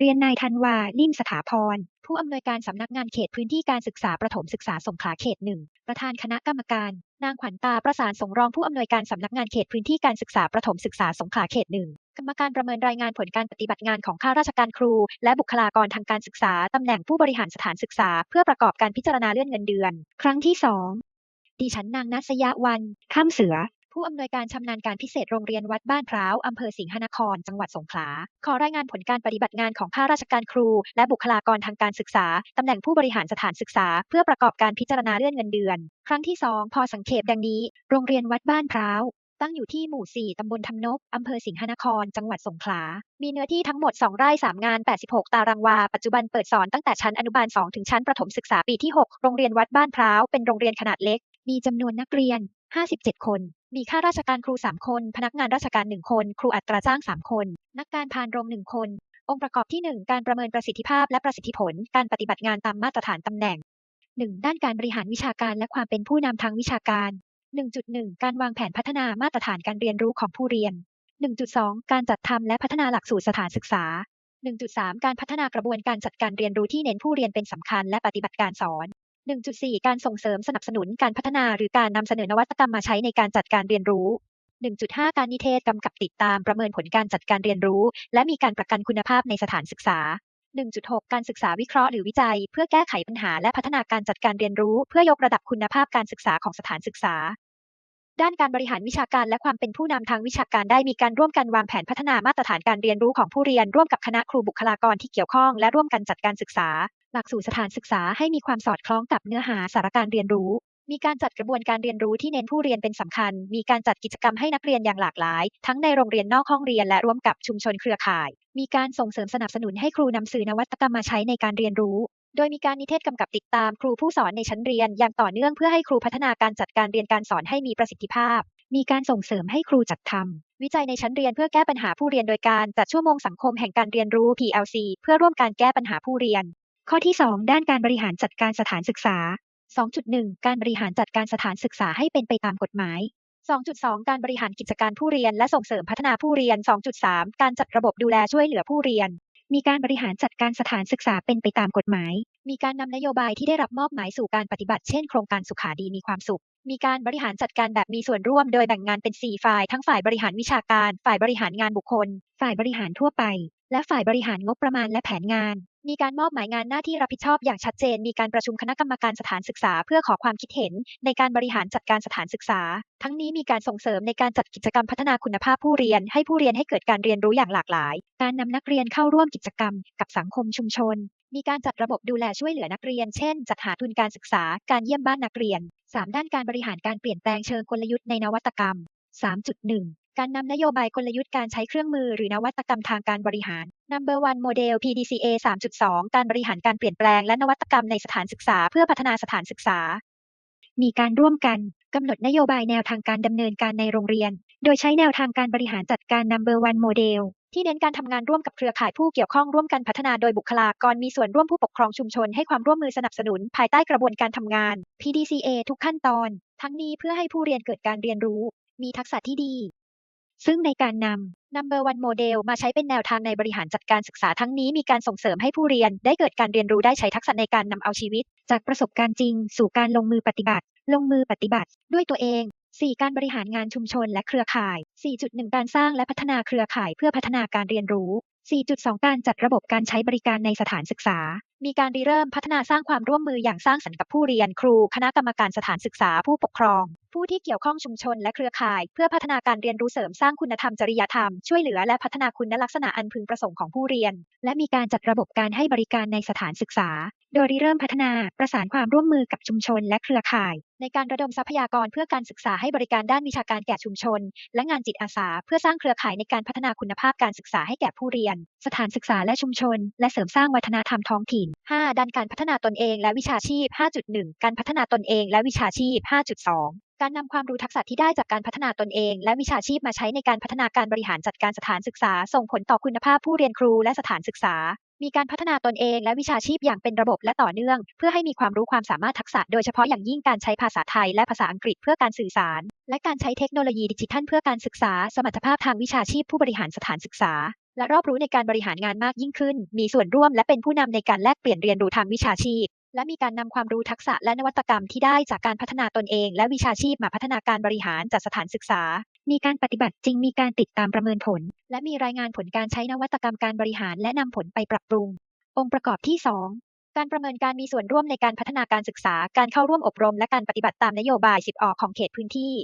เรียนนายธันวา นิ่มสถาพร ผู้อำนวยการสำนักงานเขตพื้นที่การศึกษาประถมศึกษาสงขลาเขตหนึ่ง ประธานคณะกรรมการ นางขวัญตาประสานสงรองผู้อำนวยการสำนักงานเขตพื้นที่การศึกษาประถมศึกษาสงขลาเขตหนึ่งกรรมการประเมินรายงานผลการปฏิบัติงานของข้าราชการครู และบุคลากรทางการศึกษาตำแหน่งผู้บริหารสถานศึกษา เพื่อประกอบการพิจารณาเลื่อนเงินเดือน ครั้งที่สองดิฉันนางนัสยะวัน ข้ามเสือ ผู้อำนวยการชำนาญการพิเศษโรงเรียนวัดบ้านพร้าวอำเภอสิงหนคร จังหวัดสงขลา ขอรายงานผลการปฏิบัติงานของข้าราชการครู และบุคลากรทางการศึกษา ตำแหน่งผู้บริหารสถานศึกษา เพื่อประกอบการพิจารณาเลื่อนเงินเดือน ครั้งที่ 2 พอสังเขปดังนี้ โรงเรียนวัดบ้านพร้าวตั้งอยู่ที่หมู่ 4 ตำบลทำนบ อำเภอสิงหนคร จังหวัดสงขลา มีเนื้อที่ทั้งหมด 2 ไร่ 3 งาน 86 ตารางวา ปัจจุบันเปิดสอนตั้งแต่ชั้นอนุบาล 2 ถึงชั้นประถมศึกษาปีที่ 6 โรงเรียนวัดบ้านพร้าว เป็นโรงเรียนขนาดเล็ก มีจำนวนนักเรียน 57 คน มีข้าราชการครู 3 คน พนักงานราชการ 1 คน ครูอัตราจ้าง 3 คน นักการพานโรง 1 คน องค์ประกอบที่ 1 การประเมินประสิทธิภาพและประสิทธิผล การปฏิบัติงานตามมาตรฐานตำแหน่ง 1. ด้านการบริหารวิชาการและความเป็นผู้นำทางวิชาการ 1.1 การวางแผนพัฒนามาตรฐานการเรียนรู้ของผู้เรียน 1.2 การจัดทำและพัฒนาหลักสูตรสถานศึกษา 1.3 การพัฒนากระบวนการจัดการเรียนรู้ที่เน้นผู้เรียนเป็นสำคัญและปฏิบัติการสอน 1.4 การส่งเสริมสนับสนุนการพัฒนาหรือการนำเสนอนวัตกรรมมาใช้ในการจัดการเรียนรู้ 1.5 การนิเทศกำกับติดตามประเมินผลการจัดการเรียนรู้ และมีการประกันคุณภาพในสถานศึกษา 1.6 การศึกษาวิเคราะห์หรือวิจัย เพื่อแก้ไขปัญหาและพัฒนาการจัดการเรียนรู้ เพื่อยกระดับคุณภาพการศึกษาของสถานศึกษา ด้านการบริหารวิชาการและความเป็นผู้นำทางวิชาการได้มีการร่วมกันวางแผนพัฒนามาตรฐานการเรียนรู้ของผู้เรียน ร่วมกับคณะครูบุคลากรที่เกี่ยวข้องและร่วมกันจัดการศึกษา หลักสูตรสถานศึกษาให้มีความสอดคล้องกับเนื้อหาสาระการเรียนรู้ มีการจัดกระบวนการเรียนรู้ที่เน้นผู้เรียนเป็นสำคัญ มีการจัดกิจกรรมให้นักเรียนอย่างหลากหลาย ทั้งในโรงเรียนนอกห้องเรียนและร่วมกับชุมชนเครือข่าย มีการส่งเสริมสนับสนุนให้ครูนำสื่อนวัตกรรมมาใช้ในการเรียนรู้ โดยมีการนิเทศกำกับติดตามครูผู้สอนในชั้นเรียน อย่างต่อเนื่องเพื่อให้ครูพัฒนาการจัดการเรียนการสอนให้มีประสิทธิภาพ มีการส่งเสริมให้ครูจัดทำวิจัยในชั้นเรียนเพื่อแก้ปัญหาผู้เรียนโดยการจัดชั่วโมงสังคมแห่งการเรียนรู้ PLC เพื่อร่วมการแก้ปัญหาผู้เรียน ข้อที่ 2 ด้านการบริหารจัดการสถานศึกษา 2.1 การบริหารจัดการสถานศึกษาให้เป็นไปตามกฎหมาย 2.2 การบริหารกิจการผู้เรียนและส่งเสริมพัฒนาผู้เรียน 2.3 การจัดระบบดูแลช่วยเหลือผู้เรียน มีการบริหารจัดการสถานศึกษาเป็นไปตามกฎหมาย มีการนำนโยบายที่ได้รับมอบหมายสู่การปฏิบัติ เช่น โครงการสุขาดีมีความสุข มีการบริหารจัดการแบบมีส่วนร่วมโดยแบ่งงานเป็น 4 ฝ่าย ทั้งฝ่ายบริหารวิชาการ ฝ่ายบริหารงานบุคคล ฝ่ายบริหารทั่วไป และฝ่ายบริหารงบประมาณและแผนงาน มีการมอบหมายงานหน้าที่รับผิดชอบอย่างชัดเจน มีการประชุมคณะกรรมการสถานศึกษา เพื่อขอความคิดเห็นในการบริหารจัดการสถานศึกษา ทั้งนี้มีการส่งเสริมในการจัดกิจกรรมพัฒนาคุณภาพผู้เรียน ให้ผู้เรียนให้เกิดการเรียนรู้อย่างหลากหลาย การนำนักเรียนเข้าร่วมกิจกรรม กับสังคมชุมชน มีการจัดระบบดูแลช่วยเหลือนักเรียน เช่น จัดหาทุนการศึกษา การเยี่ยมบ้านนักเรียน 3 ด้านการบริหารการเปลี่ยนแปลงเชิงกลยุทธ์ในนวัตกรรม 3.1 การนำนโยบายกลยุทธ์การใช้เครื่องมือหรือนวัตกรรมทางการบริหาร Number One Model PDCA 3.2 การบริหารการเปลี่ยนแปลงและนวัตกรรมในสถานศึกษาเพื่อพัฒนาสถานศึกษา มีการร่วมกันกำหนดนโยบายแนวทางการดำเนินการในโรงเรียน โดยใช้แนวทางการบริหารจัดการ Number One Model ที่เน้นการทำงานร่วมกับเครือข่ายผู้เกี่ยวข้องร่วมกันพัฒนาโดยบุคลากรมีส่วนร่วมผู้ปกครองชุมชนให้ความร่วมมือสนับสนุน ภายใต้กระบวนการทำงาน PDCA ทุกขั้นตอน ทั้งนี้เพื่อให้ผู้เรียนเกิดการเรียนรู้ มีทักษะที่ดี ซึ่งในการนำ Number One Model มาใช้เป็นแนวทางในบริหารจัดการศึกษาทั้งนี้มีการส่งเสริมให้ผู้เรียน ได้เกิดการเรียนรู้ได้ใช้ทักษะในการนำเอาชีวิต จากประสบการณ์จริง สู่การลงมือปฏิบัติ ลงมือปฏิบัติ ด้วยตัวเอง 4. การบริหารงานชุมชนและเครือข่าย 4.1 การสร้างและพัฒนาเครือข่ายเพื่อพัฒนาการเรียนรู้ 4.2 การจัดระบบการใช้บริการในสถานศึกษา มีการริเริ่มพัฒนาสร้างความร่วมมืออย่างสร้างสรรค์กับผู้เรียนครู คณะกรรมการสถานศึกษาผู้ปกครอง ผู้ที่เกี่ยวข้องชุมชนและเครือข่าย เพื่อพัฒนาการเรียนรู้เสริมสร้างคุณธรรมจริยธรรม ช่วยเหลือและพัฒนาคุณลักษณะอันพึงประสงค์ของผู้เรียน และมีการจัดระบบการให้บริการในสถานศึกษา โดยริเริ่มพัฒนาประสานความร่วมมือกับชุมชนและเครือข่าย ในการระดมทรัพยากรเพื่อการศึกษาให้บริการด้านวิชาการแก่ชุมชน และงานจิตอาสา เพื่อสร้างเครือข่ายในการพัฒนาคุณภาพการศึกษาให้แก่ผู้เรียนสถานศึกษาและชุมชน และเสริมสร้างวัฒนธรรมท้องถิ่น 5. ด้านการพัฒนาตนเองและวิชาชีพ 5.1 การพัฒนาตนเองและวิชาชีพ 5.2การนำความรู้ทักษะที่ได้จากการพัฒนาตนเอง และวิชาชีพมาใช้ในการพัฒนาการบริหารจัดการสถานศึกษา ส่งผลต่อคุณภาพผู้เรียนครูและสถานศึกษา มีการพัฒนาตนเองและวิชาชีพอย่างเป็นระบบและต่อเนื่อง เพื่อให้มีความรู้ความสามารถทักษะโดยเฉพาะอย่างยิ่งการใช้ภาษาไทยและภาษาอังกฤษเพื่อการสื่อสาร และการใช้เทคโนโลยีดิจิทัลเพื่อการศึกษา สมรรถภาพทางวิชาชีพผู้บริหารสถานศึกษา และรอบรู้ในการบริหารงานมากยิ่งขึ้น มีส่วนร่วมและเป็นผู้นำในการแลกเปลี่ยนเรียนรู้ทางวิชาชีพ และมีการนำความรู้ทักษะและนวัตกรรมที่ได้จากการพัฒนาตนเอง และวิชาชีพมาพัฒนาการบริหารจัดสถานศึกษา มีการปฏิบัติจริงมีการติดตามประเมินผล และมีรายงานผลการใช้นวัตกรรมการบริหารและนำผลไปปรับปรุง องค์ประกอบที่ 2การประเมินการมีส่วนร่วมในการพัฒนาการศึกษา การเข้าร่วมอบรม และการปฏิบัติตามนโยบาย 10 ออกของเขตพื้นที่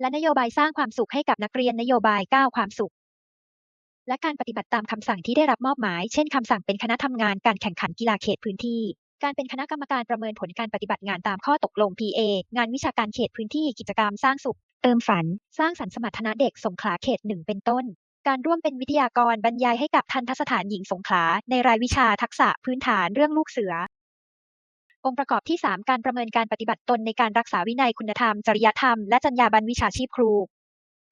และนโยบายสร้างความสุขให้กับนักเรียนนโยบาย 9 ความสุข และการปฏิบัติตามคำสั่งที่ได้รับมอบหมาย เช่นคำสั่งเป็นคณะทำงานการแข่งขันกีฬาเขตพื้นที่ การเป็นคณะกรรมการประเมินผลการปฏิบัติงานตามข้อตกลง PA งานวิชาการเขตพื้นที่กิจกรรมสร้างสุข เติมฝัน สร้างสรรค์สมรรถนะเด็กสงขลาเขตหนึ่งเป็นต้น การร่วมเป็นวิทยากรบรรยายให้กับทันทสถานหญิงสงขลาในรายวิชาทักษะพื้นฐานเรื่องลูกเสือองค์ประกอบที่ 3 การประเมินการปฏิบัติตนในการรักษาวินัยคุณธรรม จริยธรรม และจรรยาบรรณวิชาชีพครู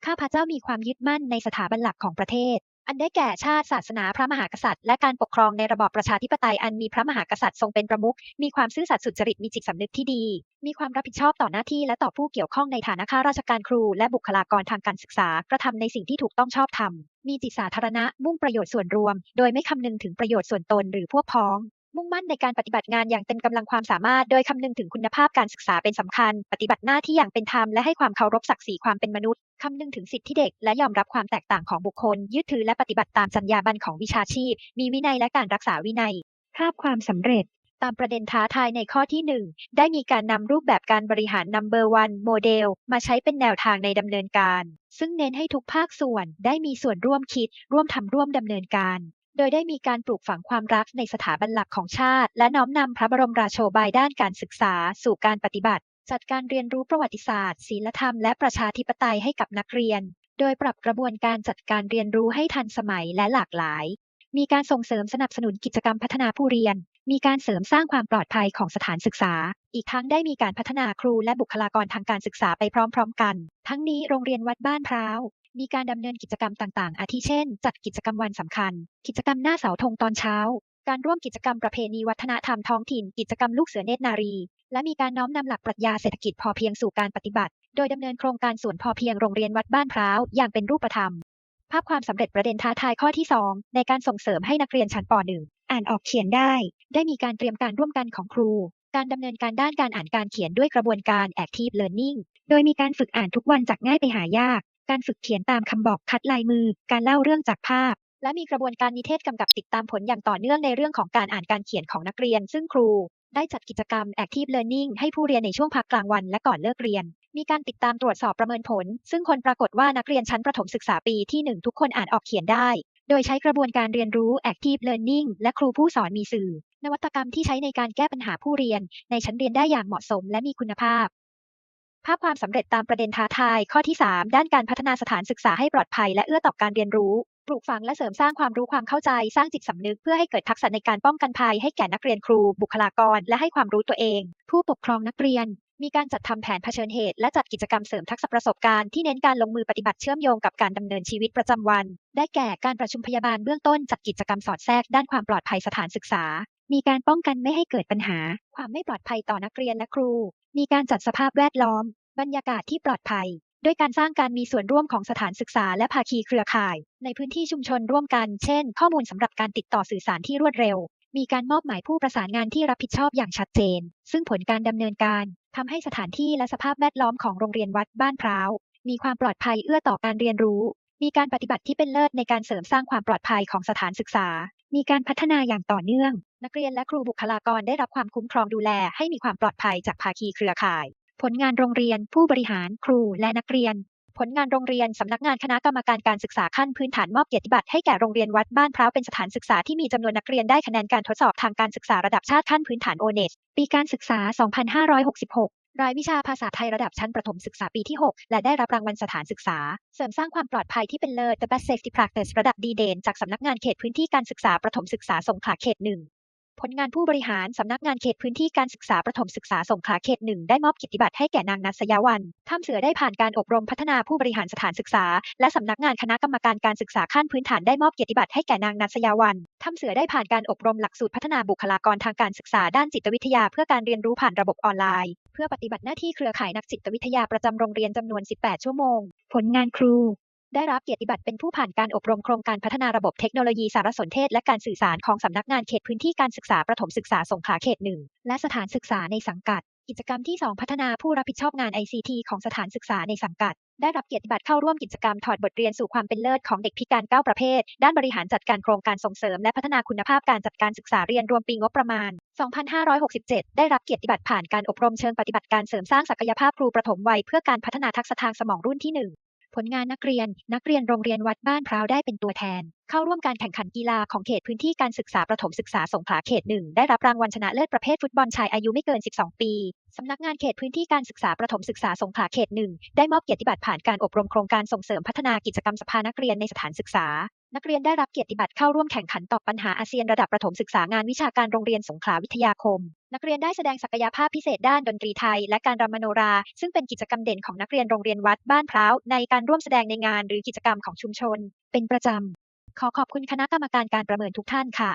ข้าพเจ้ามีความยึดมั่นในสถาบันหลักของประเทศ อันได้แก่ชาติศาสนาพระมหากษัตริย์ และการปกครองในระบอบประชาธิปไตยอันมีพระมหากษัตริย์ทรงเป็นประมุข มีความซื่อสัตย์สุจริตมีจิตสำนึกที่ดี มีความรับผิดชอบต่อหน้าที่และต่อผู้เกี่ยวข้องในฐานะข้าราชการครู และบุคลากรทางการศึกษากระทำในสิ่งที่ถูกต้องชอบธรรม มีจิตสาธารณะมุ่งประโยชน์ส่วนรวม โดยไม่คำนึงถึงประโยชน์ส่วนตนหรือพวกพ้องมุ่งมั่นในการปฏิบัติงานอย่างเต็มกำลังความสามารถ โดยคำนึงถึงคุณภาพการศึกษาเป็นสำคัญ ปฏิบัติหน้าที่อย่างเป็นธรรมและให้ความเคารพศักดิ์ศรีความเป็นมนุษย์ คำนึงถึงสิทธิเด็ก และยอมรับความแตกต่างของบุคคล ยึดถือและปฏิบัติตามจรรยาบรรณของวิชาชีพ มีวินัยและการรักษาวินัย ภาพความสำเร็จ ตามประเด็นท้าทายในข้อที่ 1 ได้มีการนำรูปแบบการบริหาร Number One โมเดลมาใช้เป็นแนวทางในดำเนินการ ซึ่งเน้นให้ทุกภาคส่วนได้มีส่วนร่วมคิด ร่วมทำร่วมดำเนินการโดยได้มีการปลูกฝังความรักในสถาบันหลักของชาติ และน้อมนำพระบรมราโชบายด้านการศึกษาสู่การปฏิบัติ จัดการเรียนรู้ประวัติศาสตร์ศีลธรรมและประชาธิปไตยให้กับนักเรียน โดยปรับกระบวนการจัดการเรียนรู้ให้ทันสมัยและหลากหลาย มีการส่งเสริมสนับสนุนกิจกรรมพัฒนาผู้เรียน มีการเสริมสร้างความปลอดภัยของสถานศึกษา อีกทั้งได้มีการพัฒนาครูและบุคลากรทางการศึกษาไปพร้อม ๆ กัน ทั้งนี้โรงเรียนวัดบ้านพร้าวมีการดำเนินกิจกรรมต่างๆ อาทิเช่น จัดกิจกรรมวันสำคัญ กิจกรรมหน้าเสาธงตอนเช้า การร่วมกิจกรรมประเพณีวัฒนธรรมท้องถิ่น กิจกรรมลูกเสือเนตรนารีและมีการน้อมนำหลักปรัชญาเศรษฐกิจพอเพียงสู่การปฏิบัติ โดยดำเนินโครงการสวนพอเพียงโรงเรียนวัดบ้านพร้าวอย่างเป็นรูปธรรม ภาพความสำเร็จประเด็นท้าทายข้อที่ 2 ในการส่งเสริมให้นักเรียนชั้นป .1 อ่านออกเขียนได้ ได้มีการเตรียมการร่วมกันของครู การดำเนินการด้านการอ่านการเขียนด้วยกระบวนการ Active Learning โดยมีการฝึกอ่านทุกวันจากง่ายไปหายาก การฝึกเขียนตามคำบอกคัดลายมือ การเล่าเรื่องจากภาพและมีกระบวนการนิเทศกำกับติดตามผลอย่างต่อเนื่องในเรื่องของการอ่านการเขียนของนักเรียน ซึ่งครู ได้จัดกิจกรรม Active Learning ให้ผู้เรียนในช่วงพักกลางวันและก่อนเลิกเรียน มีการติดตามตรวจสอบประเมินผล ซึ่งผลปรากฏว่านักเรียนชั้นประถมศึกษาปีที่ 1 ทุกคนอ่านออกเขียนได้ โดยใช้กระบวนการเรียนรู้ Active Learning และครูผู้สอนมีสื่อ นวัตกรรมที่ใช้ในการแก้ปัญหาผู้เรียน ในชั้นเรียนได้อย่างเหมาะสมและมีคุณภาพภาพความสำเร็จตามประเด็นท้าทายข้อที่ 3 ด้านการพัฒนาสถานศึกษาให้ปลอดภัยและเอื้อต่อการเรียนรู้ ปลูกฝังและเสริมสร้างความรู้ความเข้าใจสร้างจิตสำนึกเพื่อให้เกิดทักษะในการป้องกันภัยให้แก่นักเรียนครู บุคลากร และให้ความรู้ตัวเอง ผู้ปกครองนักเรียน มีการจัดทำแผนเผชิญเหตุและจัดกิจกรรมเสริมทักษะประสบการณ์ที่เน้นการลงมือปฏิบัติเชื่อมโยงกับการดำเนินชีวิตประจำวัน ได้แก่การประชุมพยาบาลเบื้องต้นจัดกิจกรรมสอดแทรกด้านความปลอดภัยสถานศึกษา มีการป้องกันไม่ให้เกิดปัญหา ความไม่ปลอดภัยต่อนักเรียนและครู มีการจัดสภาพแวดล้อม บรรยากาศที่ปลอดภัย ด้วยการสร้างการมีส่วนร่วมของสถานศึกษาและภาคีเครือข่าย ในพื้นที่ชุมชนร่วมกัน เช่น ข้อมูลสำหรับการติดต่อสื่อสารที่รวดเร็ว มีการมอบหมายผู้ประสานงานที่รับผิดชอบอย่างชัดเจน ซึ่งผลการดำเนินการทำให้สถานที่และสภาพแวดล้อมของโรงเรียนวัดบ้านพร้าว มีความปลอดภัยเอื้อต่อการเรียนรู้ มีการปฏิบัติที่เป็นเลิศในการเสริมสร้างความปลอดภัยของสถานศึกษา มีการพัฒนาอย่างต่อเนื่อง นักเรียนและครูบุคลากรได้รับความคุ้มครองดูแลให้มีความปลอดภัยจากภาคีเครือข่าย ผลงานโรงเรียน ผู้บริหาร ครู และนักเรียน ผลงานโรงเรียน สำนักงานคณะกรรมการการศึกษาขั้นพื้นฐานมอบเกียรติบัตรให้แก่โรงเรียนวัดบ้านพร้าวเป็นสถานศึกษาที่มีจำนวนนักเรียนได้คะแนนการทดสอบทางการศึกษาระดับชาติขั้นพื้นฐาน o n e t ปีการศึกษา 2566 รายวิชาภาษาไทยระดับชั้นประถมศึกษาปีที่ 6 และได้รับรางวัลสถานศึกษา เสริมสร้างความปลอดภัยที่เป็นเลิศ The Best Safety Practice ระดับดีเด่นจากสำนักงานเขตพื้นที่การศึกษาประถมศึกษาสงขลาเขตหนึ่ง ผลงานผู้บริหารสำนักงานเขตพื้นที่การศึกษาประถมศึกษาสงขลาเขตหนึ่งได้มอบเกิยรติบัตรให้แก่นางนัสยาวันถ้ำเสือได้ผ่านการอบรมพัฒนาผู้บริหารสถานศึกษา และสำนักงานคณะกรรมการการศึกษาขั้นพื้นฐานได้มอบเกียรติบัตรให้แก่นางนัสยาวันถ้ำเสือได้ผ่านการอบรมหลักสูตรพัฒนาบุคลากรทางการศึกษาด้านจิตวิทยาเพื่อการเรียนรู้ผ่านระบบออนไลน์ เพื่อปฏิบัติหน้าที่เครือข่ายนักจิตวิทยาประจำโรงเรียนจำนวน 18 ชั่วโมง ผลงานครู ได้รับเกียรติบัตรเป็นผู้ผ่านการอบรมโครงการพัฒนาระบบเทคโนโลยีสารสนเทศและการสื่อสารของสำนักงานเขตพื้นที่การศึกษาประถมศึกษาสงขลาเขตหนึ่งและสถานศึกษาในสังกัด กิจกรรมที่ 2 พัฒนาผู้รับผิดชอบงาน ICT ของสถานศึกษาในสังกัด ได้รับเกียรติบัตรเข้าร่วมกิจกรรมถอดบทเรียนสู่ความเป็นเลิศของเด็กพิการ 9 ประเภท ด้านบริหารจัดการโครงการส่งเสริมและพัฒนาคุณภาพการจัดการศึกษาเรียนรวมปีงบประมาณ 2567 ได้รับเกียรติบัตรผ่านการอบรมเชิงปฏิบัติการเสริมสร้างศักยภาพครูประถมวัยเพื่อการพัฒนาทักษะทางสมองรุ่นที่ 1 ผลงานนักเรียน นักเรียนโรงเรียนวัดบ้านพร้าวได้เป็นตัวแทนเข้าร่วมการแข่งขันกีฬาของเขตพื้นที่การศึกษาประถมศึกษาสงขลาเขตหนึ่งได้รับรางวัลชนะเลิศประเภทฟุตบอลชายอายุไม่เกิน 12 ปีสำนักงานเขตพื้นที่การศึกษาประถมศึกษาสงขลาเขตหนึ่งได้มอบเกียรติบัตรผ่านการอบรมโครงการส่งเสริมพัฒนากิจกรรมสภานักเรียนในสถานศึกษา นักเรียนได้รับเกียรติบัตรเข้าร่วมแข่งขันตอบปัญหาอาเซียนระดับประถมศึกษางานวิชาการโรงเรียนสงขลาวิทยาคม นักเรียนได้แสดงศักยภาพพิเศษด้านดนตรีไทย และการรำมโนรา ซึ่งเป็นกิจกรรมเด่นของนักเรียนโรงเรียนวัดบ้านพร้าวในการร่วมแสดงในงานหรือกิจกรรมของชุมชน เป็นประจำ ขอขอบคุณคณะกรรมการการประเมินทุกท่านค่ะ